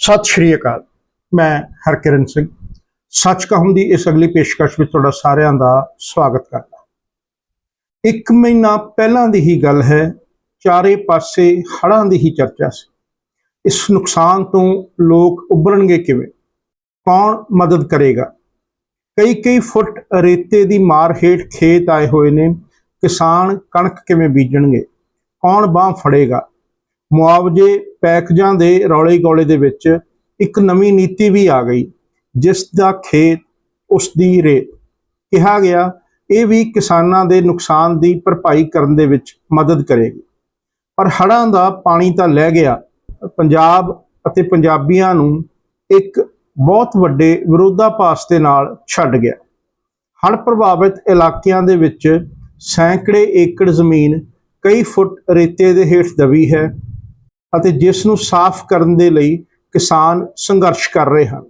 ਸਤਿ ਸ਼੍ਰੀ ਅਕਾਲ। ਮੈਂ ਹਰਕਿਰਨ ਸਿੰਘ। ਸੱਚ ਕਹਮ ਦੀ ਇਸ ਅਗਲੀ ਪੇਸ਼ਕਸ਼ ਵਿੱਚ ਤੁਹਾਡਾ ਸਾਰਿਆਂ ਦਾ ਸਵਾਗਤ ਕਰਦਾ ਇੱਕ ਮਹੀਨਾ ਪਹਿਲਾਂ ਦੀ ਹੀ ਗੱਲ ਹੈ, ਚਾਰੇ ਪਾਸੇ ਹੜ੍ਹਾਂ ਦੀ ਹੀ ਚਰਚਾ ਸੀ। ਇਸ ਨੁਕਸਾਨ ਤੋਂ ਲੋਕ ਉੱਭਰਨਗੇ ਕਿਵੇਂ? ਕੌਣ ਮਦਦ ਕਰੇਗਾ? ਕਈ ਕਈ ਫੁੱਟ ਰੇਤੇ ਦੀ ਮਾਰ ਹੇਠ ਖੇਤ ਆਏ ਹੋਏ ਨੇ। ਕਿਸਾਨ ਕਣਕ ਕਿਵੇਂ ਬੀਜਣਗੇ? ਕੌਣ ਬਾਹ ਫੜੇਗਾ? ਮੁਆਵਜ਼ੇ ਪੈਕਜਾਂ ਦੇ ਰੌਲੇ ਗੋਲੇ ਦੇ ਵਿੱਚ ਇੱਕ ਨਵੀਂ ਨੀਤੀ ਵੀ ਆ ਗਈ, ਜਿਸ ਦਾ ਖੇਤ ਉਸ ਦੀ ਰੇਤ। ਕਿਹਾ ਗਿਆ, ਇਹ ਵੀ ਕਿਸਾਨਾਂ ਦੇ ਨੁਕਸਾਨ ਦੀ ਭਰਪਾਈ ਕਰਨ ਦੇ ਵਿੱਚ ਮਦਦ ਕਰੇਗੀ। ਪਰ ਹੜ੍ਹਾਂ ਦਾ ਪਾਣੀ ਤਾਂ ਲੈ ਗਿਆ, ਪੰਜਾਬ ਅਤੇ ਪੰਜਾਬੀਆਂ ਨੂੰ ਇੱਕ ਬਹੁਤ ਵੱਡੇ ਵਿਰੋਧਾਭਾਸ ਦੇ ਨਾਲ ਛੱਡ ਗਿਆ। ਹੜ੍ਹ ਪ੍ਰਭਾਵਿਤ ਇਲਾਕਿਆਂ ਦੇ ਵਿੱਚ ਸੈਂਕੜੇ ਏਕੜ ਜ਼ਮੀਨ ਕਈ ਫੁੱਟ ਰੇਤੇ ਦੇ ਹੇਠ ਦਬੀ ਹੈ ਅਤੇ ਜਿਸ ਨੂੰ ਸਾਫ਼ ਕਰਨ ਦੇ ਲਈ ਕਿਸਾਨ ਸੰਘਰਸ਼ ਕਰ ਰਹੇ ਹਨ।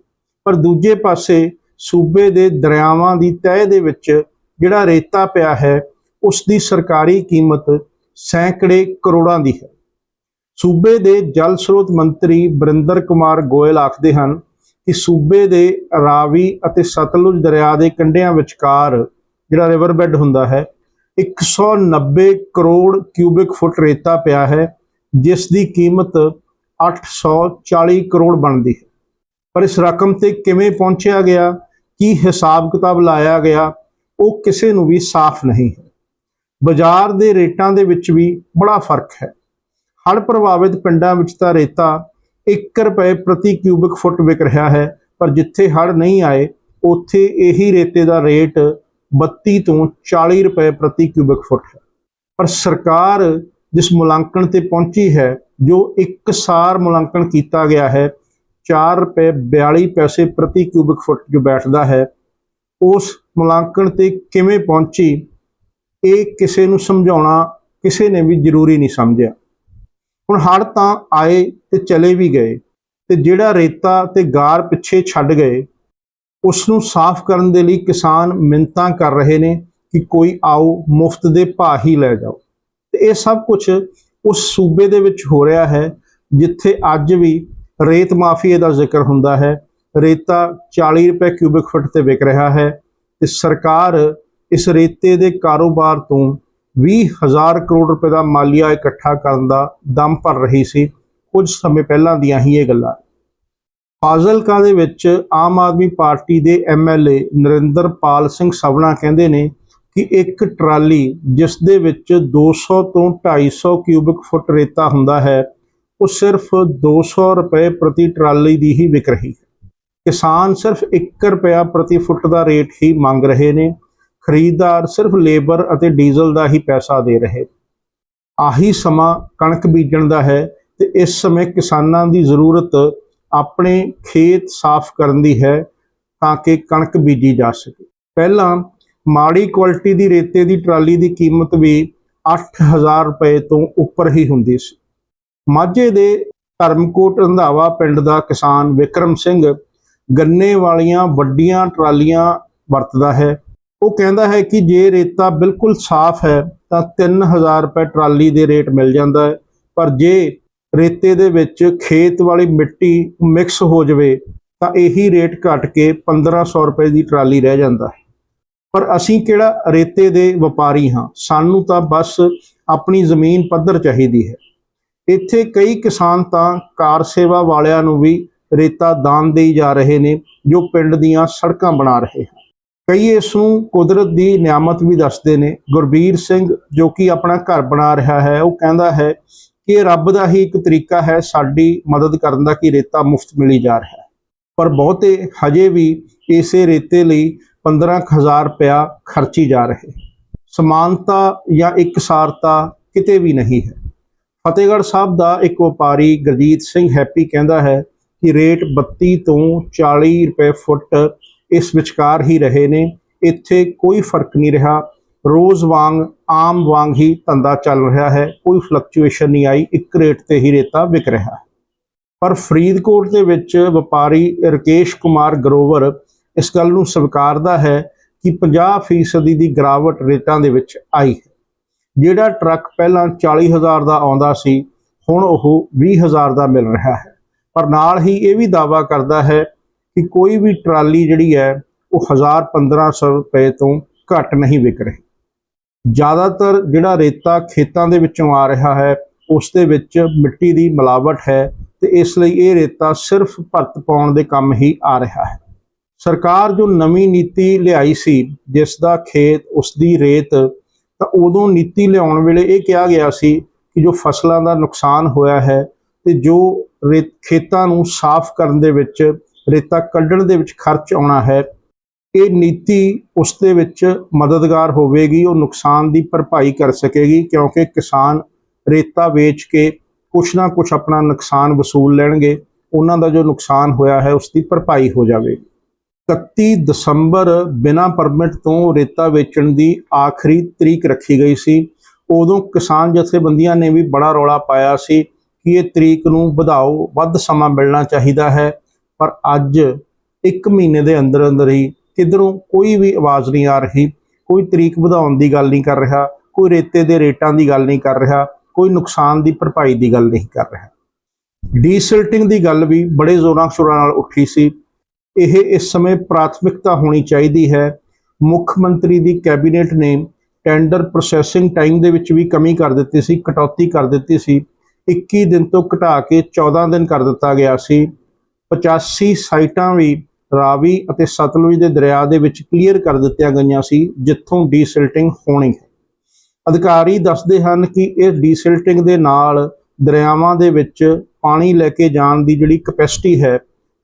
ਪਰ ਦੂਜੇ ਪਾਸੇ ਸੂਬੇ ਦੇ ਦਰਿਆਵਾਂ ਦੀ ਤਹਿ ਦੇ ਵਿੱਚ ਜਿਹੜਾ ਰੇਤਾ ਪਿਆ ਹੈ ਉਸ ਦੀ ਸਰਕਾਰੀ ਕੀਮਤ ਸੈਂਕੜੇ ਕਰੋੜਾਂ ਦੀ ਹੈ। ਸੂਬੇ ਦੇ ਜਲ ਸਰੋਤ ਮੰਤਰੀ ਬਰਿੰਦਰ ਕੁਮਾਰ ਗੋਇਲ ਆਖਦੇ ਹਨ ਕਿ ਸੂਬੇ ਦੇ ਰਾਵੀ ਅਤੇ ਸਤਲੁਜ ਦਰਿਆ ਦੇ ਕੰਢਿਆਂ ਵਿਚਕਾਰ ਜਿਹੜਾ ਰਿਵਰ ਬੈੱਡ ਹੁੰਦਾ ਹੈ 190 ਕਰੋੜ ਕਿਊਬਿਕ ਫੁੱਟ ਰੇਤਾ ਪਿਆ ਹੈ ਜਿਸ ਦੀ ਕੀਮਤ 840 ਕਰੋੜ ਬਣਦੀ ਹੈ। ਪਰ ਇਸ ਰਕਮ ਤੇ ਕਿਵੇਂ ਪਹੁੰਚਿਆ ਗਿਆ, ਕੀ ਹਿਸਾਬ ਕਿਤਾਬ ਲਾਇਆ ਗਿਆ, ਉਹ ਕਿਸੇ ਨੂੰ ਵੀ ਸਾਫ਼ ਨਹੀਂ ਹੈ। ਬਾਜ਼ਾਰ ਦੇ ਰੇਟਾਂ ਦੇ ਵਿੱਚ ਵੀ ਬੜਾ ਫ਼ਰਕ ਹੈ। ਹੜ੍ਹ ਪ੍ਰਭਾਵਿਤ ਪਿੰਡਾਂ ਵਿੱਚ ਤਾਂ ਰੇਤਾ 1 ਰੁਪਏ ਪ੍ਰਤੀ ਕਿਊਬਿਕ ਫੁੱਟ ਵਿਕ ਰਿਹਾ ਹੈ, ਪਰ ਜਿੱਥੇ ਹੜ੍ਹ ਨਹੀਂ ਆਏ, ਉੱਥੇ ਇਹੀ ਰੇਤੇ ਦਾ ਰੇਟ 32 ਤੋਂ 40 ਰੁਪਏ ਪ੍ਰਤੀ ਕਿਊਬਿਕ ਫੁੱਟ ਹੈ। ਪਰ ਸਰਕਾਰ ਜਿਸ ਮੁਲਾਂਕਣ ਤੇ ਪਹੁੰਚੀ ਹੈ, ਜੋ ਇੱਕਸਾਰ ਮੁਲਾਂਕਣ ਕੀਤਾ ਗਿਆ ਹੈ 4 ਰੁਪਏ 42 ਪੈਸੇ ਪ੍ਰਤੀ ਕਿਊਬਿਕ ਫੁੱਟ ਜੋ ਬੈਠਦਾ ਹੈ, ਉਸ ਮੁਲਾਂਕਣ ਤੇ ਕਿਵੇਂ ਪਹੁੰਚੀ, ਇਹ ਕਿਸੇ ਨੂੰ ਸਮਝਾਉਣਾ ਕਿਸੇ ਨੇ ਵੀ ਜ਼ਰੂਰੀ ਨਹੀਂ ਸਮਝਿਆ। ਹੁਣ ਹੜ੍ਹ ਤਾਂ ਆਏ ਤੇ ਚਲੇ ਵੀ ਗਏ ਤੇ ਜਿਹੜਾ ਰੇਤਾ ਤੇ ਗਾਰ ਪਿੱਛੇ ਛੱਡ ਗਏ, ਉਸ ਨੂੰ ਸਾਫ਼ ਕਰਨ ਦੇ ਲਈ ਕਿਸਾਨ ਮਿੰਤਾਂ ਕਰ ਰਹੇ ਨੇ ਕਿ ਕੋਈ ਆਓ ਮੁਫਤ ਦੇ ਭਾਅ ਹੀ ਲੈ ਜਾਓ। ਤੇ ਇਹ ਸਭ ਕੁਝ ਉਸ ਸੂਬੇ ਦੇ ਵਿੱਚ ਹੋ ਰਿਹਾ ਹੈ, ਜਿੱਥੇ ਅੱਜ ਵੀ ਰੇਤ ਮਾਫੀਏ ਦਾ ਜ਼ਿਕਰ ਹੁੰਦਾ ਹੈ। ਰੇਤਾ 40 ਰੁਪਏ ਕਿਊਬਿਕ ਫੁੱਟ ਤੇ ਵਿਕ ਰਿਹਾ ਹੈ ਤੇ ਸਰਕਾਰ ਇਸ ਰੇਤੇ ਦੇ ਕਾਰੋਬਾਰ ਤੋਂ 20000 ਕਰੋੜ ਰੁਪਏ ਦਾ ਮਾਲੀਆ ਇਕੱਠਾ ਕਰਨ ਦਾ ਦਮ ਭਰ ਰਹੀ ਸੀ। ਕੁਝ ਸਮੇਂ ਪਹਿਲਾਂ ਦੀਆਂ ਹੀ ਇਹ ਗੱਲਾਂ। ਫਾਜ਼ਿਲਕਾ ਦੇ ਵਿੱਚ ਆਮ ਆਦਮੀ ਪਾਰਟੀ ਦੇ ਐਮਐਲਏ ਨਰਿੰਦਰਪਾਲ ਸਿੰਘ ਸਵਣਾ ਕਹਿੰਦੇ ਨੇ ਕਿ ਇੱਕ ਟਰਾਲੀ ਜਿਸ ਦੇ ਵਿੱਚ 200 ਤੋਂ 250 ਕਿਊਬਿਕ ਫੁੱਟ ਰੇਤਾ ਹੁੰਦਾ ਹੈ, ਉਹ ਸਿਰਫ 200 ਰੁਪਏ ਪ੍ਰਤੀ ਟਰਾਲੀ ਦੀ ਹੀ ਵਿਕ ਰਹੀ ਹੈ। ਕਿਸਾਨ ਸਿਰਫ 1 ਰੁਪਿਆ ਪ੍ਰਤੀ ਫੁੱਟ ਦਾ ਰੇਟ ਹੀ ਮੰਗ ਰਹੇ ਨੇ, ਖਰੀਦਦਾਰ ਸਿਰਫ ਲੇਬਰ ਅਤੇ ਡੀਜ਼ਲ ਦਾ ਹੀ ਪੈਸਾ ਦੇ ਰਹੇ ਆਹੀ ਸਮਾਂ ਕਣਕ ਬੀਜਣ ਦਾ ਹੈ ਤੇ ਇਸ ਸਮੇਂ ਕਿਸਾਨਾਂ ਦੀ ਜ਼ਰੂਰਤ ਆਪਣੇ ਖੇਤ ਸਾਫ਼ ਕਰਨ ਦੀ ਹੈ ਤਾਂ ਕਿ ਕਣਕ ਬੀਜੀ ਜਾ ਸਕੇ। ਪਹਿਲਾਂ ਮਾੜੀ ਕੁਆਲਿਟੀ ਦੀ ਰੇਤੇ ਦੀ ਟਰਾਲੀ ਦੀ ਕੀਮਤ ਵੀ 8000 ਰੁਪਏ ਤੋਂ ਉੱਪਰ ਹੀ ਹੁੰਦੀ ਸੀ। ਮਾਝੇ ਦੇ ਧਰਮਕੋਟ ਰੰਧਾਵਾ ਪਿੰਡ ਦਾ ਕਿਸਾਨ ਵਿਕਰਮ ਸਿੰਘ ਗੰਨੇ ਵਾਲੀਆਂ ਵੱਡੀਆਂ ਟਰਾਲੀਆਂ ਵਰਤਦਾ ਹੈ। ਉਹ ਕਹਿੰਦਾ ਹੈ ਕਿ ਜੇ ਰੇਤਾ ਬਿਲਕੁਲ ਸਾਫ਼ ਹੈ ਤਾਂ 3000 ਰੁਪਏ ਟਰਾਲੀ ਦੇ ਰੇਟ ਮਿਲ ਜਾਂਦਾ ਹੈ। ਪਰ ਜੇ ਰੇਤੇ ਦੇ ਵਿੱਚ ਖੇਤ ਵਾਲੀ ਮਿੱਟੀ ਮਿਕਸ ਹੋ ਜਾਵੇ ਤਾਂ ਇਹੀ ਰੇਟ ਘਟ ਕੇ 1500 ਰੁਪਏ ਦੀ ਟਰਾਲੀ ਰਹਿ ਜਾਂਦਾ ਹੈ। ਪਰ ਅਸੀਂ ਕਿਹੜਾ ਰੇਤੇ ਦੇ ਵਪਾਰੀ ਹਾਂ? ਸਾਨੂੰ ਤਾਂ ਬਸ ਆਪਣੀ ਜ਼ਮੀਨ ਪੱਧਰ ਚਾਹੀਦੀ ਹੈ। ਇੱਥੇ ਕਈ ਕਿਸਾਨ ਤਾਂ ਕਾਰ ਸੇਵਾ ਵਾਲਿਆਂ ਨੂੰ ਵੀ ਰੇਤਾ ਦਾਨ ਦੇਈ ਜਾ ਰਹੇ ਨੇ, ਜੋ ਪਿੰਡ ਦੀਆਂ ਸੜਕਾਂ ਬਣਾ ਰਹੇ ਹਨ। ਕਈ ਇਸ ਨੂੰ ਕੁਦਰਤ ਦੀ ਨਿਆਮਤ ਵੀ ਦੱਸਦੇ ਨੇ। ਗੁਰਬੀਰ ਸਿੰਘ ਜੋ ਕਿ ਆਪਣਾ ਘਰ ਬਣਾ ਰਿਹਾ ਹੈ, ਉਹ ਕਹਿੰਦਾ ਹੈ ਕਿ ਇਹ ਰੱਬ ਦਾ ਹੀ ਇੱਕ ਤਰੀਕਾ ਹੈ, ਸਾਡੀ ਮਦਦ ਕਰਨ ਦਾ ਕਿ ਰੇਤਾ ਮੁਫਤ ਮਿਲੀ ਜਾ ਰਿਹਾ ਹੈ। ਪਰ ਬਹੁਤੇ ਹਜੇ ਵੀ ਇਸੇ ਰੇਤੇ ਲਈ 15000 ਰੁਪਇਆ ਖਰਚੀ ਜਾ ਰਹੇ। ਸਮਾਨਤਾ ਜਾਂ ਇਕਸਾਰਤਾ ਕਿਤੇ ਵੀ ਨਹੀਂ ਹੈ। ਫਤਿਹਗੜ੍ਹ ਸਾਹਿਬ ਦਾ ਇੱਕ ਵਪਾਰੀ ਗੁਰਜੀਤ ਸਿੰਘ ਹੈਪੀ ਕਹਿੰਦਾ ਹੈ ਕਿ ਰੇਟ 32 ਤੋਂ 40 ਰੁਪਏ ਫੁੱਟ ਇਸ ਵਿਚਕਾਰ ਹੀ ਰਹੇ ਨੇ। ਇੱਥੇ ਕੋਈ ਫ਼ਰਕ ਨਹੀਂ ਰਿਹਾ। ਰੋਜ਼ ਵਾਂਗ, ਆਮ ਵਾਂਗ ਹੀ ਧੰਦਾ ਚੱਲ ਰਿਹਾ ਹੈ। ਕੋਈ ਫਲਕਚੁਏਸ਼ਨ ਨਹੀਂ ਆਈ। ਇੱਕ ਰੇਟ ਤੇ ਹੀ ਰੇਤਾ ਵਿਕ ਰਿਹਾ ਪਰ ਫਰੀਦਕੋਟ ਦੇ ਵਿੱਚ ਵਪਾਰੀ ਰਕੇਸ਼ ਕੁਮਾਰ ਗਰੋਵਰ ਇਸ ਗੱਲ ਨੂੰ ਸਵੀਕਾਰਦਾ ਹੈ ਕਿ 50% ਦੀ ਗਿਰਾਵਟ ਰੇਟਾਂ ਦੇ ਵਿੱਚ ਆਈ ਹੈ। ਜਿਹੜਾ ਟਰੱਕ ਪਹਿਲਾਂ 40000 ਦਾ ਆਉਂਦਾ ਸੀ, ਹੁਣ ਉਹ 20000 ਦਾ ਮਿਲ ਰਿਹਾ ਹੈ। ਪਰ ਨਾਲ ਹੀ ਇਹ ਵੀ ਦਾਵਾ ਕਰਦਾ ਹੈ ਕਿ ਕੋਈ ਵੀ ਟਰਾਲੀ ਜਿਹੜੀ ਹੈ, ਉਹ 1000 1500 ਰੁਪਏ ਤੋਂ ਘੱਟ ਨਹੀਂ ਵਿਕ ਰਹੀ। ਜ਼ਿਆਦਾਤਰ ਜਿਹੜਾ ਰੇਤਾ ਖੇਤਾਂ ਦੇ ਵਿੱਚੋਂ ਆ ਰਿਹਾ ਹੈ, ਉਸ ਦੇ ਵਿੱਚ ਮਿੱਟੀ ਦੀ ਮਿਲਾਵਟ ਹੈ ਤੇ ਇਸ ਲਈ ਇਹ ਰੇਤਾ ਸਿਰਫ ਭਰਤ ਪਾਉਣ ਦੇ ਕੰਮ ਹੀ ਆ ਰਿਹਾ ਹੈ। ਸਰਕਾਰ ਜੋ ਨਵੀਂ ਨੀਤੀ ਲਿਆਈ ਸੀ ਜਿਸ ਦਾ ਖੇਤ ਉਸ ਦੀ ਰੇਤ, ਤਾਂ ਉਦੋਂ ਨੀਤੀ ਲਿਆਉਣ ਵੇਲੇ ਇਹ ਕਿਹਾ ਗਿਆ ਸੀ ਕਿ ਜੋ ਫਸਲਾਂ ਦਾ ਨੁਕਸਾਨ ਹੋਇਆ ਹੈ ਤੇ ਜੋ ਰੇਤ, ਖੇਤਾਂ ਨੂੰ ਸਾਫ਼ ਕਰਨ ਦੇ ਵਿੱਚ, ਰੇਤਾ ਕੱਢਣ ਦੇ ਵਿੱਚ ਖਰਚ ਆਉਣਾ ਹੈ, ਇਹ ਨੀਤੀ ਉਸ ਦੇ ਵਿੱਚ ਮਦਦਗਾਰ ਹੋਵੇਗੀ, ਉਹ ਨੁਕਸਾਨ ਦੀ ਭਰਪਾਈ ਕਰ ਸਕੇਗੀ, ਕਿਉਂਕਿ ਕਿਸਾਨ ਰੇਤਾ ਵੇਚ ਕੇ ਕੁਛ ਨਾ ਕੁਛ ਆਪਣਾ ਨੁਕਸਾਨ ਵਸੂਲ ਲੈਣਗੇ, ਉਹਨਾਂ ਦਾ ਜੋ ਨੁਕਸਾਨ ਹੋਇਆ ਹੈ ਉਸ ਦੀ ਭਰਪਾਈ ਹੋ ਜਾਵੇਗੀ। 31 ਦਸੰਬਰ ਬਿਨਾਂ ਪਰਮਿਟ ਤੋਂ ਰੇਤਾ ਵੇਚਣ ਦੀ ਆਖਰੀ ਤਰੀਕ ਰੱਖੀ ਗਈ ਸੀ। ਉਦੋਂ ਕਿਸਾਨ ਜਥੇਬੰਦੀਆਂ ਨੇ ਵੀ ਬੜਾ ਰੌਲਾ ਪਾਇਆ ਸੀ ਕਿ ਇਹ ਤਰੀਕ ਨੂੰ ਵਧਾਓ, ਵੱਧ ਸਮਾਂ ਮਿਲਣਾ ਚਾਹੀਦਾ ਹੈ। ਪਰ ਅੱਜ 1 ਮਹੀਨੇ ਦੇ ਅੰਦਰ ਅੰਦਰ ਹੀ ਕਿਧਰੋਂ ਕੋਈ ਵੀ ਆਵਾਜ਼ ਨਹੀਂ ਆ ਰਹੀ। ਕੋਈ ਤਰੀਕ ਵਧਾਉਣ ਦੀ ਗੱਲ ਨਹੀਂ ਕਰ ਰਿਹਾ, ਕੋਈ ਰੇਤੇ ਦੇ ਰੇਟਾਂ ਦੀ ਗੱਲ ਨਹੀਂ ਕਰ ਰਿਹਾ, ਕੋਈ ਨੁਕਸਾਨ ਦੀ ਭਰਪਾਈ ਦੀ ਗੱਲ ਨਹੀਂ ਕਰ ਰਿਹਾ। ਡੀਸਿਲਟਿੰਗ ਦੀ ਗੱਲ ਵੀ ਬੜੇ ਜ਼ੋਰਾਂ ਸ਼ੋਰਾਂ ਨਾਲ ਉੱਠੀ ਸੀ। ਇਹ ਇਸ ਸਮੇਂ ਪ੍ਰਾਥਮਿਕਤਾ ਹੋਣੀ ਚਾਹੀਦੀ ਹੈ। ਮੁੱਖ ਮੰਤਰੀ ਦੀ ਕੈਬਨਿਟ ਨੇ ਟੈਂਡਰ ਪ੍ਰੋਸੈਸਿੰਗ ਟਾਈਮ ਦੇ ਵਿੱਚ ਵੀ ਕਮੀ ਕਰ ਦਿੱਤੀ ਸੀ, ਕਟੌਤੀ ਕਰ ਦਿੱਤੀ ਸੀ। 21 ਦਿਨ ਤੋਂ ਘਟਾ ਕੇ 14 ਦਿਨ ਕਰ ਦਿੱਤਾ ਗਿਆ ਸੀ। 85 ਸਾਈਟਾਂ ਵੀ ਰਾਵੀ ਅਤੇ ਸਤਲੁਜ ਦੇ ਦਰਿਆ ਦੇ ਵਿੱਚ ਕਲੀਅਰ ਕਰ ਦਿੱਤੀਆਂ ਗਈਆਂ ਸੀ, ਜਿੱਥੋਂ ਡੀਸਿਲਟਿੰਗ ਹੋਣੀ ਹੈ। ਅਧਿਕਾਰੀ ਦੱਸਦੇ ਹਨ ਕਿ ਇਹ ਡੀਸਿਲਟਿੰਗ ਦੇ ਨਾਲ ਦਰਿਆਵਾਂ ਦੇ ਵਿੱਚ ਪਾਣੀ ਲੈ ਕੇ ਜਾਣ ਦੀ ਜਿਹੜੀ ਕਪੈਸਿਟੀ ਹੈ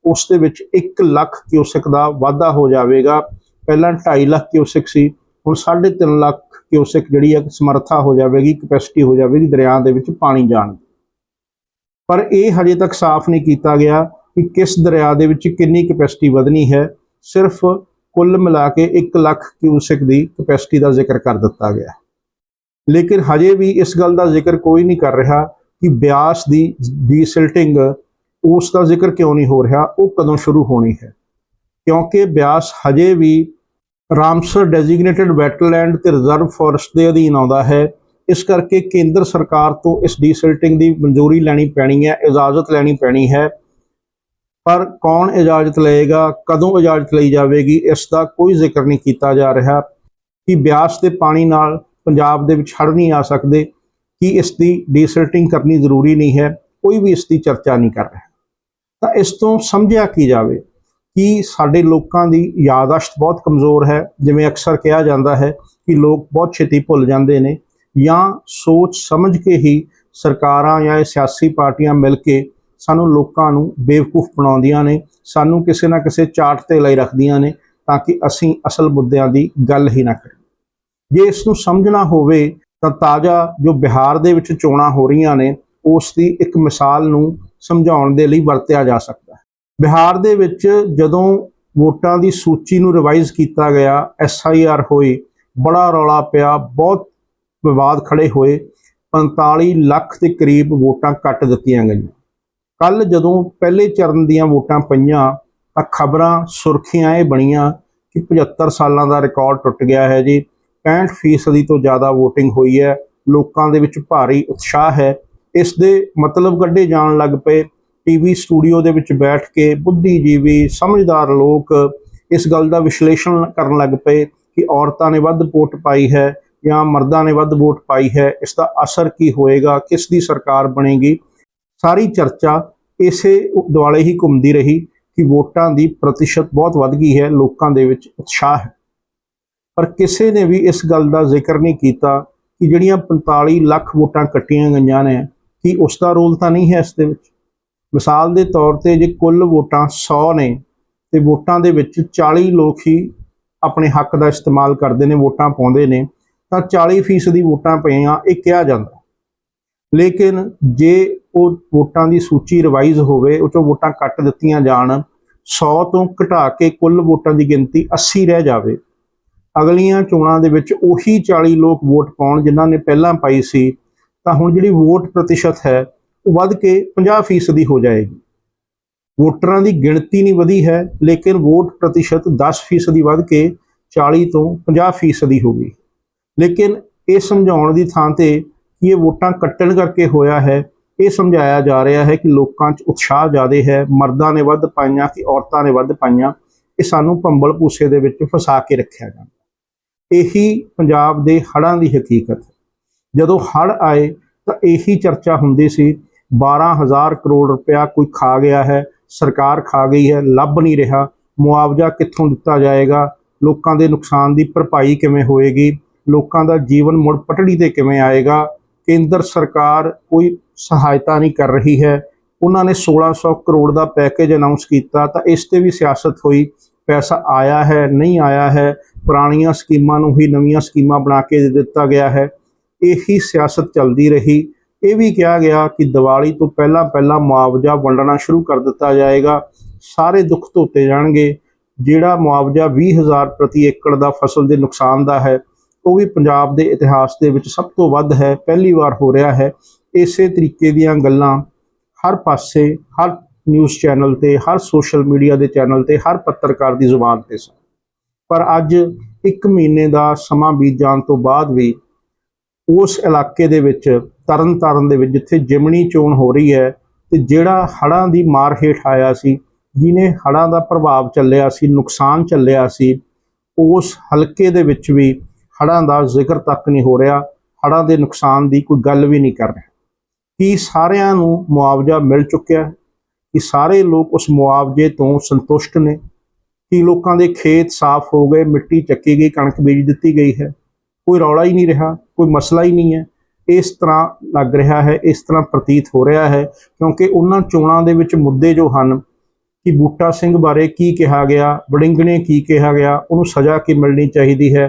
ਉਸ ਦੇ ਵਿੱਚ 1 ਲੱਖ ਕਿਊਸਿਕ ਦਾ ਵਾਧਾ ਹੋ ਜਾਵੇਗਾ। ਪਹਿਲਾਂ 2.5 ਲੱਖ ਕਿਊਸਿਕ ਸੀ, ਹੁਣ 3.5 ਲੱਖ ਕਿਊਸਿਕ ਜਿਹੜੀ ਹੈ ਸਮਰੱਥਾ ਹੋ ਜਾਵੇਗੀ, ਕਪੈਸਿਟੀ ਹੋ ਜਾਵੇਗੀ ਦਰਿਆ ਦੇ ਵਿੱਚ ਪਾਣੀ ਜਾਣ ਦੀ। ਪਰ ਇਹ ਹਜੇ ਤੱਕ ਸਾਫ਼ ਨਹੀਂ ਕੀਤਾ ਗਿਆ ਕਿ ਕਿਸ ਦਰਿਆ ਦੇ ਵਿੱਚ ਕਿੰਨੀ ਕਪੈਸਿਟੀ ਵਧਣੀ ਹੈ। ਸਿਰਫ ਕੁੱਲ ਮਿਲਾ ਕੇ 1 ਲੱਖ ਕਿਊਸਿਕ ਦੀ ਕਪੈਸਿਟੀ ਦਾ ਜ਼ਿਕਰ ਕਰ ਦਿੱਤਾ ਗਿਆ। ਲੇਕਿਨ ਹਜੇ ਵੀ ਇਸ ਗੱਲ ਦਾ ਜ਼ਿਕਰ ਕੋਈ ਨਹੀਂ ਕਰ ਰਿਹਾ ਕਿ ਬਿਆਸ ਦੀ ਡੀਸਿਲਟਿੰਗ ਉਸ ਦਾ ਜ਼ਿਕਰ ਕਿਉਂ ਨਹੀਂ ਹੋ ਰਿਹਾ? ਉਹ ਕਦੋਂ ਸ਼ੁਰੂ ਹੋਣੀ ਹੈ? ਕਿਉਂਕਿ ਬਿਆਸ ਹਜੇ ਵੀ ਰਾਮਸਰ ਡੈਜ਼ਿਗਨੇਟਿਡ ਵੈਟਲੈਂਡ ਤੇ ਰਿਜ਼ਰਵ ਫੋਰੈਸਟ ਦੇ ਅਧੀਨ ਆਉਂਦਾ ਹੈ। ਇਸ ਕਰਕੇ ਕੇਂਦਰ ਸਰਕਾਰ ਤੋਂ ਇਸ ਡੀਸਿਲਟਿੰਗ ਦੀ ਮਨਜ਼ੂਰੀ ਲੈਣੀ ਪੈਣੀ ਹੈ, ਇਜਾਜ਼ਤ ਲੈਣੀ ਪੈਣੀ ਹੈ। ਪਰ ਕੌਣ ਇਜਾਜ਼ਤ ਲਏਗਾ, ਕਦੋਂ ਇਜਾਜ਼ਤ ਲਈ ਜਾਵੇਗੀ, ਇਸ ਦਾ ਕੋਈ ਜ਼ਿਕਰ ਨਹੀਂ ਕੀਤਾ ਜਾ ਰਿਹਾ ਕਿ ਬਿਆਸ ਦੇ ਪਾਣੀ ਨਾਲ ਪੰਜਾਬ ਦੇ ਵਿੱਚ ਹੜ੍ਹ ਨਹੀਂ ਆ ਸਕਦੇ, ਕਿ ਇਸ ਦੀ ਡੀਸਿਲਟਿੰਗ ਕਰਨੀ ਜ਼ਰੂਰੀ ਨਹੀਂ ਹੈ, ਕੋਈ ਵੀ ਇਸ ਦੀ ਚਰਚਾ ਨਹੀਂ ਕਰ ਰਿਹਾ। ਤਾਂ ਇਸ ਤੋਂ ਸਮਝਿਆ ਕੀ ਜਾਵੇ ਕਿ ਸਾਡੇ ਲੋਕਾਂ ਦੀ ਯਾਦਾਸ਼ਤ ਬਹੁਤ ਕਮਜ਼ੋਰ ਹੈ, ਜਿਵੇਂ ਅਕਸਰ ਕਿਹਾ ਜਾਂਦਾ ਹੈ ਕਿ ਲੋਕ ਬਹੁਤ ਛੇਤੀ ਭੁੱਲ ਜਾਂਦੇ ਨੇ ਜਾਂ ਸੋਚ ਸਮਝ ਕੇ ਹੀ ਸਰਕਾਰਾਂ ਜਾਂ ਸਿਆਸੀ ਪਾਰਟੀਆਂ ਮਿਲ ਕੇ ਸਾਨੂੰ ਲੋਕਾਂ ਨੂੰ ਬੇਵਕੂਫ ਬਣਾਉਂਦੀਆਂ ਨੇ, ਸਾਨੂੰ ਕਿਸੇ ਨਾ ਕਿਸੇ ਚਾਰਟ ਤੇ ਲਈ ਰੱਖਦੀਆਂ ਨੇ ਤਾਂ ਕਿ ਅਸੀਂ ਅਸਲ ਮੁੱਦਿਆਂ ਦੀ ਗੱਲ ਹੀ ਨਾ ਕਰੀਏ। ਜੇ ਇਸ ਨੂੰ ਸਮਝਣਾ ਹੋਵੇ ਤਾਂ ਤਾਜ਼ਾ ਜੋ ਬਿਹਾਰ ਦੇ ਵਿੱਚ ਚੋਣਾਂ ਹੋ ਰਹੀਆਂ ਨੇ, ਉਸ ਦੀ ਇੱਕ ਮਿਸਾਲ ਨੂੰ ਸਮਝਾਉਣ ਦੇ ਲਈ ਵਰਤਿਆ ਜਾ ਸਕਦਾ ਹੈ। ਬਿਹਾਰ ਦੇ ਵਿੱਚ ਜਦੋਂ ਵੋਟਾਂ ਦੀ ਸੂਚੀ ਨੂੰ ਰਿਵਾਈਜ਼ ਕੀਤਾ ਗਿਆ, ਐਸ ਆਈ ਆਰ ਹੋਈ, ਬੜਾ ਰੌਲਾ ਪਿਆ, ਬਹੁਤ ਵਿਵਾਦ ਖੜੇ ਹੋਏ 45 ਲੱਖ ਦੇ ਕਰੀਬ ਵੋਟਾਂ ਕੱਟ ਦਿੱਤੀਆਂ ਗਈਆਂ। ਕੱਲ ਜਦੋਂ ਪਹਿਲੇ ਚਰਨ ਦੀਆਂ ਵੋਟਾਂ ਪਈਆਂ, ਤਾਂ ਖਬਰਾਂ ਸੁਰਖੀਆਂ ਇਹ ਬਣੀਆਂ ਕਿ 75 ਸਾਲਾਂ ਦਾ ਰਿਕਾਰਡ ਟੁੱਟ ਗਿਆ ਹੈ ਜੀ। 65% ਫੀਸਦੀ ਤੋਂ ਜ਼ਿਆਦਾ VOTING ਹੋਈ ਹੈ। ਲੋਕਾਂ ਦੇ ਵਿੱਚ ਭਾਰੀ ਉਤਸ਼ਾਹ ਹੈ। ਇਸ ਦੇ ਮਤਲਬ ਕੱਢੇ ਜਾਣ ਲੱਗ ਪਏ। ਟੀਵੀ ਸਟੂਡੀਓ ਦੇ ਵਿੱਚ ਬੈਠ ਕੇ ਬੁੱਧੀਜੀਵੀ, ਸਮਝਦਾਰ ਲੋਕ ਇਸ ਗੱਲ ਦਾ ਵਿਸ਼ਲੇਸ਼ਣ ਕਰਨ ਲੱਗ ਪਏ ਕਿ ਔਰਤਾਂ ਨੇ ਵੱਧ ਵੋਟ ਪਾਈ ਹੈ ਜਾਂ ਮਰਦਾਂ ਨੇ ਵੱਧ ਵੋਟ ਪਾਈ ਹੈ, ਇਸ ਦਾ ਅਸਰ ਕੀ ਹੋਏਗਾ, ਕਿਸ ਦੀ ਸਰਕਾਰ ਬਣੇਗੀ? ਸਾਰੀ ਚਰਚਾ ਇਸੇ ਦੁਆਲੇ ਹੀ ਘੁੰਮਦੀ ਰਹੀ ਕਿ ਵੋਟਾਂ ਦੀ ਪ੍ਰਤੀਸ਼ਤ ਬਹੁਤ ਵੱਧ ਗਈ ਹੈ, ਲੋਕਾਂ ਦੇ ਵਿੱਚ ਉਤਸ਼ਾਹ ਹੈ। ਪਰ ਕਿਸੇ ਨੇ ਵੀ ਇਸ ਗੱਲ ਦਾ ਜ਼ਿਕਰ ਨਹੀਂ ਕੀਤਾ ਕਿ ਜਿਹੜੀਆਂ 45 ਲੱਖ ਵੋਟਾਂ ਕੱਟੀਆਂ ਗਈਆਂ ਨੇ ਕਿ ਉਸ ਦਾ ਰੋਲ ਤਾਂ ਨਹੀਂ ਹੈ ਇਸ ਦੇ ਵਿੱਚ। ਮਿਸਾਲ ਦੇ ਤੌਰ ਤੇ ਜੇ ਕੁੱਲ ਵੋਟਾਂ 100 ਨੇ, ਤੇ ਵੋਟਾਂ ਦੇ ਵਿੱਚ 40 ਲੋਕ ਹੀ ਆਪਣੇ ਹੱਕ ਦਾ ਇਸਤੇਮਾਲ ਕਰਦੇ ਨੇ, ਵੋਟਾਂ ਪਾਉਂਦੇ ਨੇ, ਤਾਂ 40% ਦੀ ਵੋਟਾਂ ਪਈਆਂ, ਇਹ ਕਿਹਾ ਜਾਂਦਾ। ਲੇਕਿਨ ਜੇ ਉਹ ਵੋਟਾਂ ਦੀ ਸੂਚੀ ਰਿਵਾਈਜ਼ ਹੋਵੇ, ਉਹ ਚੋਂ ਵੋਟਾਂ ਕੱਟ ਦਿੱਤੀਆਂ ਜਾਣ 100 ਤੋਂ ਘਟਾ ਕੇ ਕੁੱਲ ਵੋਟਾਂ ਦੀ ਗਿਣਤੀ 80 ਰਹਿ ਜਾਵੇ। ਅਗਲੀਆਂ ਚੋਣਾਂ ਦੇ ਵਿੱਚ ਉਹੀ 40 ਲੋਕ ਵੋਟ ਪਾਉਣ ਜਿਨ੍ਹਾਂ ਨੇ ਪਹਿਲਾਂ ਪਾਈ ਸੀ ਤਾਂ ਹੁਣ ਜਿਹੜੀ ਵੋਟ ਪ੍ਰਤੀਸ਼ਤ ਹੈ, ਉਹ ਵੱਧ ਕੇ 50% ਦੀ ਹੋ ਜਾਏਗੀ। ਵੋਟਰਾਂ ਦੀ ਗਿਣਤੀ ਨਹੀਂ ਵਧੀ ਹੈ, ਲੇਕਿਨ ਵੋਟ ਪ੍ਰਤੀਸ਼ਤ 10% ਦੀ ਵੱਧ ਕੇ 40 ਤੋਂ 50% ਦੀ ਹੋ ਗਈ। ਲੇਕਿਨ ਇਹ ਸਮਝਾਉਣ ਦੀ ਥਾਂ ਤੇ ਕਿ ਇਹ ਵੋਟਾਂ ਕੱਟਣ ਕਰਕੇ ਹੋਇਆ ਹੈ, ਇਹ ਸਮਝਾਇਆ ਜਾ ਰਿਹਾ ਹੈ ਕਿ ਲੋਕਾਂ 'ਚ ਉਤਸ਼ਾਹ ਜ਼ਿਆਦਾ ਹੈ, ਮਰਦਾਂ ਨੇ ਵੱਧ ਪਾਈਆਂ ਕਿ ਔਰਤਾਂ ਨੇ ਵੱਧ ਪਾਈਆਂ, ਇਹ ਸਾਨੂੰ ਭੰਬਲ ਭੂਸੇ ਦੇ ਵਿੱਚ ਫਸਾ ਕੇ ਰੱਖਿਆ ਜਾਂਦਾ। ਇਹੀ ਪੰਜਾਬ ਦੇ ਹੜ੍ਹਾਂ ਦੀ ਹਕੀਕਤ ਹੈ। ਜਦੋਂ ਹੜ੍ਹ ਆਏ ਤਾਂ ਇਹੀ ਚਰਚਾ ਹੁੰਦੀ ਸੀ 12000 ਕਰੋੜ ਰੁਪਇਆ ਕੋਈ ਖਾ ਗਿਆ ਹੈ, ਸਰਕਾਰ ਖਾ ਗਈ ਹੈ, ਲੱਭ ਨਹੀਂ ਰਿਹਾ, ਮੁਆਵਜ਼ਾ ਕਿੱਥੋਂ ਦਿੱਤਾ ਜਾਏਗਾ, ਲੋਕਾਂ ਦੇ ਨੁਕਸਾਨ ਦੀ ਭਰਪਾਈ ਕਿਵੇਂ ਹੋਏਗੀ, ਲੋਕਾਂ ਦਾ ਜੀਵਨ ਮੁੜ ਪਟੜੀ ਤੇ ਕਿਵੇਂ ਆਏਗਾ, ਕੇਂਦਰ ਸਰਕਾਰ ਕੋਈ ਸਹਾਇਤਾ ਨਹੀਂ ਕਰ ਰਹੀ ਹੈ, ਉਹਨਾਂ ਨੇ 1600 ਕਰੋੜ ਦਾ ਪੈਕੇਜ ਅਨਾਉਂਸ ਕੀਤਾ ਤਾਂ ਇਸ ਤੇ ਵੀ ਸਿਆਸਤ ਹੋਈ, ਪੈਸਾ ਆਇਆ ਹੈ, ਨਹੀਂ ਆਇਆ ਹੈ, ਪੁਰਾਣੀਆਂ ਸਕੀਮਾਂ ਨੂੰ ਹੀ ਨਵੀਆਂ ਸਕੀਮਾਂ ਬਣਾ ਕੇ ਦੇ ਦਿੱਤਾ ਗਿਆ ਹੈ ਇਹੀ ਸਿਆਸਤ ਚੱਲਦੀ ਰਹੀ। ਇਹ ਵੀ ਕਿਹਾ ਗਿਆ ਕਿ ਦੀਵਾਲੀ ਤੋਂ ਪਹਿਲਾਂ ਪਹਿਲਾਂ ਮੁਆਵਜ਼ਾ ਵੰਡਣਾ ਸ਼ੁਰੂ ਕਰ ਦਿੱਤਾ ਜਾਏਗਾ। ਸਾਰੇ ਦੁੱਖ ਧੋਤੇ ਜਾਣਗੇ। ਜਿਹੜਾ ਮੁਆਵਜ਼ਾ 20000 ਪ੍ਰਤੀ ਏਕੜ ਦਾ ਫਸਲ ਦੇ ਨੁਕਸਾਨ ਦਾ ਹੈ, ਉਹ ਵੀ ਪੰਜਾਬ ਦੇ ਇਤਿਹਾਸ ਦੇ ਵਿੱਚ ਸਭ ਤੋਂ ਵੱਧ ਹੈ, ਪਹਿਲੀ ਵਾਰ ਹੋ ਰਿਹਾ ਹੈ। ਇਸੇ ਤਰੀਕੇ ਦੀਆਂ ਗੱਲਾਂ ਹਰ ਪਾਸੇ, ਹਰ ਨਿਊਜ਼ ਚੈਨਲ ਤੇ, ਹਰ ਸੋਸ਼ਲ ਮੀਡੀਆ ਦੇ ਚੈਨਲ ਤੇ, ਹਰ ਪੱਤਰਕਾਰ ਦੀ ਜ਼ੁਬਾਨ ਤੇ ਸਨ। ਪਰ ਅੱਜ 1 ਮਹੀਨੇ ਦਾ ਸਮਾਂ ਬੀਤ ਜਾਣ ਤੋਂ ਬਾਅਦ ਵੀ ਉਸ ਇਲਾਕੇ ਦੇ ਵਿੱਚ ਤਰਨ ਤਾਰਨ ਦੇ ਵਿੱਚ, ਜਿੱਥੇ ਜਿਮਣੀ ਚੋਣ ਹੋ ਰਹੀ ਹੈ ਤੇ ਜਿਹੜਾ ਹੜ੍ਹਾਂ ਦੀ ਮਾਰ ਹੇਠ ਆਇਆ ਸੀ ਜਿਨੇ ਹੜ੍ਹਾਂ ਦਾ ਪ੍ਰਭਾਵ ਚੱਲਿਆ ਸੀ, ਨੁਕਸਾਨ ਚੱਲਿਆ ਸੀ, ਉਸ ਹਲਕੇ ਦੇ ਵਿੱਚ ਵੀ ਹੜ੍ਹਾਂ ਦਾ ਜ਼ਿਕਰ ਤੱਕ ਨਹੀਂ ਹੋ ਰਿਹਾ, ਹੜ੍ਹਾਂ ਦੇ ਨੁਕਸਾਨ ਦੀ ਕੋਈ ਗੱਲ ਵੀ ਨਹੀਂ ਕਰ ਰਿਹਾ। ਕੀ ਸਾਰਿਆਂ ਨੂੰ ਮੁਆਵਜ਼ਾ ਮਿਲ ਚੁੱਕਿਆ? ਹੈ ਕਿ ਸਾਰੇ ਲੋਕ ਉਸ ਮੁਆਵਜ਼ੇ ਤੋਂ ਸੰਤੁਸ਼ਟ ਨੇ? ਕਿ ਲੋਕਾਂ ਦੇ ਖੇਤ ਸਾਫ਼ ਹੋ ਗਏ, ਮਿੱਟੀ ਚੱਕੀ ਗਈ, ਕਣਕ ਬੀਜ ਦਿੱਤੀ ਗਈ ਹੈ? ਕੋਈ ਰੌਲਾ ਹੀ ਨਹੀਂ ਰਿਹਾ, ਕੋਈ ਮਸਲਾ ਹੀ ਨਹੀਂ ਹੈ। ਇਸ ਤਰ੍ਹਾਂ ਲੱਗ ਰਿਹਾ ਹੈ, ਇਸ ਤਰ੍ਹਾਂ ਪ੍ਰਤੀਤ ਹੋ ਰਿਹਾ ਹੈ, ਕਿਉਂਕਿ ਉਹਨਾਂ ਚੋਣਾਂ ਦੇ ਵਿੱਚ ਮੁੱਦੇ ਜੋ ਹਨ ਕਿ ਬੂਟਾ ਸਿੰਘ ਬਾਰੇ ਕੀ ਕਿਹਾ ਗਿਆ, ਵੜਿੰਗਣੇ ਕੀ ਕਿਹਾ ਗਿਆ, ਉਹਨੂੰ ਸਜ਼ਾ ਕੀ ਮਿਲਣੀ ਚਾਹੀਦੀ ਹੈ,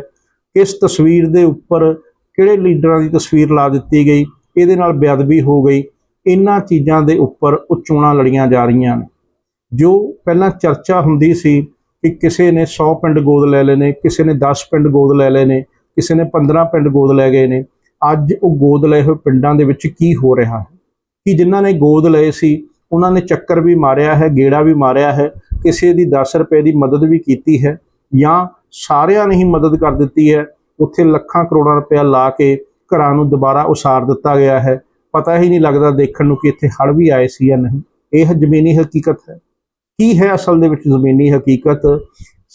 ਕਿਸ ਤਸਵੀਰ ਦੇ ਉੱਪਰ ਕਿਹੜੇ ਲੀਡਰਾਂ ਦੀ ਤਸਵੀਰ ਲਾ ਦਿੱਤੀ ਗਈ, ਇਹਦੇ ਨਾਲ ਬੇਅਦਬੀ ਹੋ ਗਈ, ਇਹਨਾਂ ਚੀਜ਼ਾਂ ਦੇ ਉੱਪਰ ਉਹ ਚੋਣਾਂ ਲੜੀਆਂ ਜਾ ਰਹੀਆਂ ਨੇ। ਜੋ ਪਹਿਲਾਂ ਚਰਚਾ ਹੁੰਦੀ ਸੀ ਕਿ ਕਿਸੇ ਨੇ 100 ਪਿੰਡ ਗੋਦ ਲੈ ਲਏ ਨੇ ਕਿਸੇ ਨੇ 10 ਪਿੰਡ ਗੋਦ ਲੈ ਲਏ ਨੇ ਕਿਸੇ ਨੇ 15 ਪਿੰਡ ਗੋਦ ਲੈ ਗਏ ਨੇ, ਅੱਜ ਉਹ ਗੋਦ ਲਏ ਹੋਏ ਪਿੰਡਾਂ ਦੇ ਵਿੱਚ ਕੀ ਹੋ ਰਿਹਾ ਹੈ? ਕਿ ਜਿਨ੍ਹਾਂ ਨੇ ਗੋਦ ਲਏ ਸੀ, ਉਹਨਾਂ ਨੇ ਚੱਕਰ ਵੀ ਮਾਰਿਆ ਹੈ, ਗੇੜਾ ਵੀ ਮਾਰਿਆ ਹੈ, ਕਿਸੇ ਦੀ 10 ਰੁਪਏ ਦੀ ਮਦਦ ਵੀ ਕੀਤੀ ਹੈ ਜਾਂ ਸਾਰਿਆਂ ਨੇ ਹੀ ਮਦਦ ਕਰ ਦਿੱਤੀ ਹੈ? ਉੱਥੇ ਲੱਖਾਂ ਕਰੋੜਾਂ ਰੁਪਇਆ ਲਾ ਕੇ ਘਰਾਂ ਨੂੰ ਦੁਬਾਰਾ ਉਸਾਰ ਦਿੱਤਾ ਗਿਆ ਹੈ। ਪਤਾ ਹੀ ਨਹੀਂ ਲੱਗਦਾ ਦੇਖਣ ਨੂੰ ਕਿ ਇੱਥੇ ਹੜ੍ਹ ਵੀ ਆਏ ਸੀ ਜਾਂ ਨਹੀਂ। ਇਹ ਜ਼ਮੀਨੀ ਹਕੀਕਤ ਹੈ। ਕੀ ਹੈ ਅਸਲ ਦੇ ਵਿੱਚ ਜ਼ਮੀਨੀ ਹਕੀਕਤ?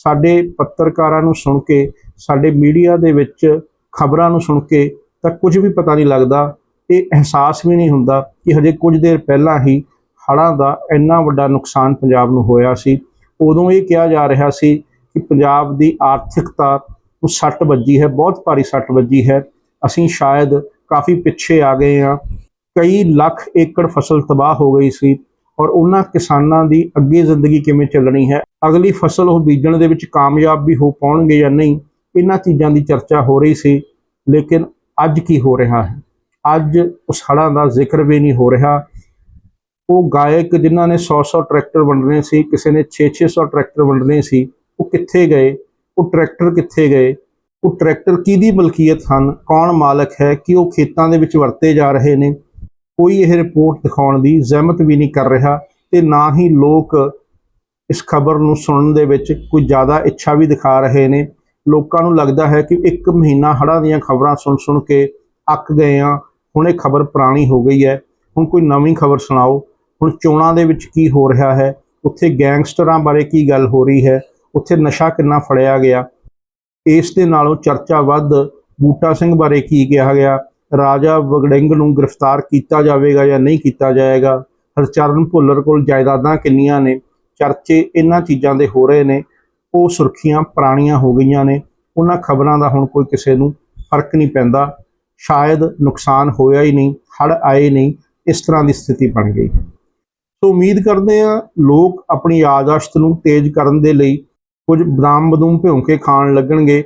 ਸਾਡੇ ਪੱਤਰਕਾਰਾਂ ਨੂੰ ਸੁਣ ਕੇ, ਸਾਡੇ ਮੀਡੀਆ ਦੇ ਵਿੱਚ ਖਬਰਾਂ ਨੂੰ ਸੁਣ ਕੇ ਤਾਂ ਕੁਝ ਵੀ ਪਤਾ ਨਹੀਂ ਲੱਗਦਾ, ਇਹ ਅਹਿਸਾਸ ਵੀ ਨਹੀਂ ਹੁੰਦਾ ਕਿ ਹਜੇ ਕੁਝ ਦੇਰ ਪਹਿਲਾਂ ਹੀ ਹੜ੍ਹਾਂ ਦਾ ਇੰਨਾ ਵੱਡਾ ਨੁਕਸਾਨ ਪੰਜਾਬ ਨੂੰ ਹੋਇਆ ਸੀ। ਉਦੋਂ ਇਹ ਕਿਹਾ ਜਾ ਰਿਹਾ ਸੀ ਕਿ ਪੰਜਾਬ ਦੀ ਆਰਥਿਕਤਾ ਨੂੰ ਸੱਟ ਵੱਜੀ ਹੈ, ਬਹੁਤ ਭਾਰੀ ਸੱਟ ਵੱਜੀ ਹੈ। ਅਸੀਂ ਸ਼ਾਇਦ ਕਾਫੀ ਪਿੱਛੇ ਆ ਗਏ ਹਾਂ। ਕਈ ਲੱਖ ਏਕੜ ਫਸਲ ਤਬਾਹ ਹੋ ਗਈ ਸੀ। ਔਰ ਉਹਨਾਂ ਕਿਸਾਨਾਂ ਦੀ ਅੱਗੇ ਜ਼ਿੰਦਗੀ ਕਿਵੇਂ ਚੱਲਣੀ ਹੈ? ਅਗਲੀ ਫਸਲ ਉਹ ਬੀਜਣ ਦੇ ਵਿੱਚ ਕਾਮਯਾਬ ਵੀ ਹੋ ਪਾਉਣਗੇ ਜਾਂ ਨਹੀਂ? ਇਹਨਾਂ ਚੀਜ਼ਾਂ ਦੀ ਚਰਚਾ ਹੋ ਰਹੀ ਸੀ, ਲੇਕਿਨ ਅੱਜ ਕੀ ਹੋ ਰਿਹਾ ਹੈ? ਅੱਜ ਉਸ ਹੜ੍ਹਾਂ ਦਾ ਜ਼ਿਕਰ ਵੀ ਨਹੀਂ ਹੋ ਰਿਹਾ। ਉਹ ਗਾਇਕ ਜਿਨ੍ਹਾਂ ਨੇ 100-100 ਟਰੈਕਟਰ ਵੰਡਣੇ ਸੀ, ਕਿਸੇ ਨੇ 6-600 ਟਰੈਕਟਰ ਵੰਡਣੇ ਸੀ, ਉਹ ਕਿੱਥੇ ਗਏ? ਉਹ ਟਰੈਕਟਰ ਕਿੱਥੇ ਗਏ? ਉਹ ਟਰੈਕਟਰ ਕਿਹਦੀ ਮਲਕੀਅਤ ਹਨ? ਕੌਣ ਮਾਲਕ ਹੈ? ਕਿ ਉਹ ਖੇਤਾਂ ਦੇ ਵਿੱਚ ਵਰਤੇ ਜਾ ਰਹੇ ਨੇ? ਕੋਈ ਇਹ ਰਿਪੋਰਟ ਦਿਖਾਉਣ ਦੀ ਜ਼ਹਿਮਤ ਵੀ ਨਹੀਂ ਕਰ ਰਿਹਾ ਤੇ ਨਾ ਹੀ ਲੋਕ ਇਸ ਖਬਰ ਨੂੰ ਸੁਣਨ ਦੇ ਵਿੱਚ ਕੋਈ ਜ਼ਿਆਦਾ ਇੱਛਾ ਵੀ ਦਿਖਾ ਰਹੇ ਨੇ। ਲੋਕਾਂ ਨੂੰ ਲੱਗਦਾ ਹੈ ਕਿ ਇੱਕ ਮਹੀਨਾ ਹੜ੍ਹਾਂ ਦੀਆਂ ਖਬਰਾਂ ਸੁਣ ਸੁਣ ਕੇ ਅੱਕ ਗਏ ਆ ਹੁਣ ਇਹ ਖਬਰ ਪੁਰਾਣੀ ਹੋ ਗਈ ਹੈ। ਹੁਣ ਕੋਈ ਨਵੀਂ ਖਬਰ ਸੁਣਾਓ। ਹੁਣ ਚੋਣਾਂ ਦੇ ਵਿੱਚ ਕੀ ਹੋ ਰਿਹਾ ਹੈ? ਉੱਥੇ ਗੈਂਗਸਟਰਾਂ ਬਾਰੇ ਕੀ ਗੱਲ ਹੋ ਰਹੀ ਹੈ? ਉੱਥੇ ਨਸ਼ਾ ਕਿੰਨਾ ਫੜਿਆ ਗਿਆ? ਇਸ ਦੇ ਨਾਲੋਂ ਚਰਚਾ ਵੱਧ ਬੂਟਾ ਸਿੰਘ ਬਾਰੇ ਕੀ ਕਿਹਾ ਗਿਆ? ਰਾਜਾ ਵਗੜਿੰਗ ਨੂੰ ਗ੍ਰਿਫਤਾਰ ਕੀਤਾ ਜਾਵੇਗਾ ਜਾਂ ਨਹੀਂ ਕੀਤਾ ਜਾਏਗਾ, ਹਰਚਰਨ ਭੁੱਲਰ ਕੋਲ ਜਾਇਦਾਦਾਂ ਕਿੰਨੀਆਂ ਨੇ, ਚਰਚੇ ਇਹਨਾਂ ਚੀਜ਼ਾਂ ਦੇ ਹੋ ਰਹੇ ਨੇ, ਉਹ ਸੁਰਖੀਆਂ ਪੁਰਾਣੀਆਂ ਹੋ ਗਈਆਂ ਨੇ, ਉਹਨਾਂ ਖਬਰਾਂ ਦਾ ਹੁਣ ਕੋਈ ਕਿਸੇ ਨੂੰ ਫ਼ਰਕ ਨਹੀਂ ਪੈਂਦਾ, ਸ਼ਾਇਦ ਨੁਕਸਾਨ ਹੋਇਆ ਹੀ ਨਹੀਂ ਹੜ ਆਏ ਨਹੀਂ, ਇਸ ਤਰ੍ਹਾਂ ਦੀ ਸਥਿਤੀ ਬਣ ਗਈ। ਸੋ ਉਮੀਦ ਕਰਦੇ ਆ ਲੋਕ ਆਪਣੀ ਯਾਦਾਸ਼ਤ ਨੂੰ ਤੇਜ਼ ਕਰਨ ਦੇ ਲਈ ਕੁਝ ਬਦਾਮ ਬਦੂਮ ਭਿਉਂ ਕੇ ਖਾਣ ਲੱਗਣਗੇ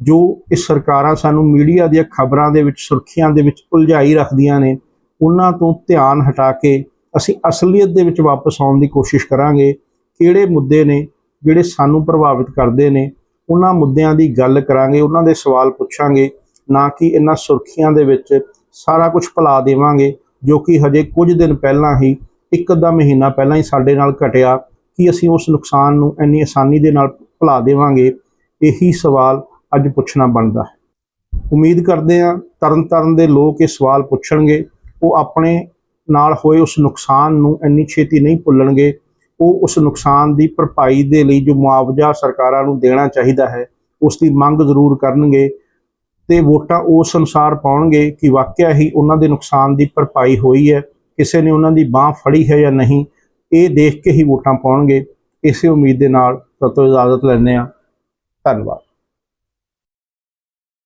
ਜੋ ਇਹ ਸਰਕਾਰਾਂ ਸਾਨੂੰ ਮੀਡੀਆ ਦੀਆਂ ਖਬਰਾਂ ਦੇ ਵਿੱਚ, ਸੁਰਖੀਆਂ ਦੇ ਵਿੱਚ ਉਲਝਾਈ ਰੱਖਦੀਆਂ ਨੇ, ਉਹਨਾਂ ਤੋਂ ਧਿਆਨ ਹਟਾ ਕੇ ਅਸੀਂ ਅਸਲੀਅਤ ਦੇ ਵਿੱਚ ਵਾਪਸ ਆਉਣ ਦੀ ਕੋਸ਼ਿਸ਼ ਕਰਾਂਗੇ। ਕਿਹੜੇ ਮੁੱਦੇ ਨੇ, ਜਿਹੜੇ ਸਾਨੂੰ ਪ੍ਰਭਾਵਿਤ ਕਰਦੇ ਨੇ, ਉਹਨਾਂ ਮੁੱਦਿਆਂ ਦੀ ਗੱਲ ਕਰਾਂਗੇ, ਉਹਨਾਂ ਦੇ ਸਵਾਲ ਪੁੱਛਾਂਗੇ, ਨਾ ਕਿ ਇਹਨਾਂ ਸੁਰਖੀਆਂ ਦੇ ਵਿੱਚ ਸਾਰਾ ਕੁਝ ਭੁਲਾ ਦੇਵਾਂਗੇ, ਜੋ ਕਿ ਹਜੇ ਕੁਝ ਦਿਨ ਪਹਿਲਾਂ ਹੀ, ਇੱਕ ਅੱਧਾ ਮਹੀਨਾ ਪਹਿਲਾਂ ਹੀ ਸਾਡੇ ਨਾਲ ਘਟਿਆ, ਕਿ ਅਸੀਂ ਉਸ ਨੁਕਸਾਨ ਨੂੰ ਇੰਨੀ ਆਸਾਨੀ ਦੇ ਨਾਲ ਭੁਲਾ ਦੇਵਾਂਗੇ। ਇਹੀ ਸਵਾਲ ਅੱਜ ਪੁੱਛਣਾ ਬਣਦਾ ਹੈ। ਉਮੀਦ ਕਰਦੇ ਹਾਂ ਤਰਨ ਤਾਰਨ ਦੇ ਲੋਕ ਇਹ ਸਵਾਲ ਪੁੱਛਣਗੇ, ਉਹ ਆਪਣੇ ਨਾਲ ਹੋਏ ਉਸ ਨੁਕਸਾਨ ਨੂੰ ਇੰਨੀ ਛੇਤੀ ਨਹੀਂ ਭੁੱਲਣਗੇ, ਉਹ ਉਸ ਨੁਕਸਾਨ ਦੀ ਭਰਪਾਈ ਦੇ ਲਈ ਜੋ ਮੁਆਵਜ਼ਾ ਸਰਕਾਰਾਂ ਨੂੰ ਦੇਣਾ ਚਾਹੀਦਾ ਹੈ ਉਸ ਦੀ ਮੰਗ ਜ਼ਰੂਰ ਕਰਨਗੇ ਤੇ ਵੋਟਾਂ ਉਸ ਅਨੁਸਾਰ ਪਾਉਣਗੇ ਕਿ ਵਾਕਿਆ ਹੀ ਉਹਨਾਂ ਦੇ ਨੁਕਸਾਨ ਦੀ ਭਰਪਾਈ ਹੋਈ ਹੈ, ਕਿਸੇ ਨੇ ਉਹਨਾਂ ਦੀ ਬਾਹ ਫੜੀ ਹੈ ਜਾਂ ਨਹੀਂ, ਇਹ ਦੇਖ ਕੇ ਹੀ ਵੋਟਾਂ ਪਾਉਣਗੇ। ਇਸੇ ਉਮੀਦ ਦੇ ਨਾਲ ਤੁਹਾਡੇ ਤੋਂ ਇਜਾਜ਼ਤ ਲੈਂਦੇ ਹਾਂ। ਧੰਨਵਾਦ।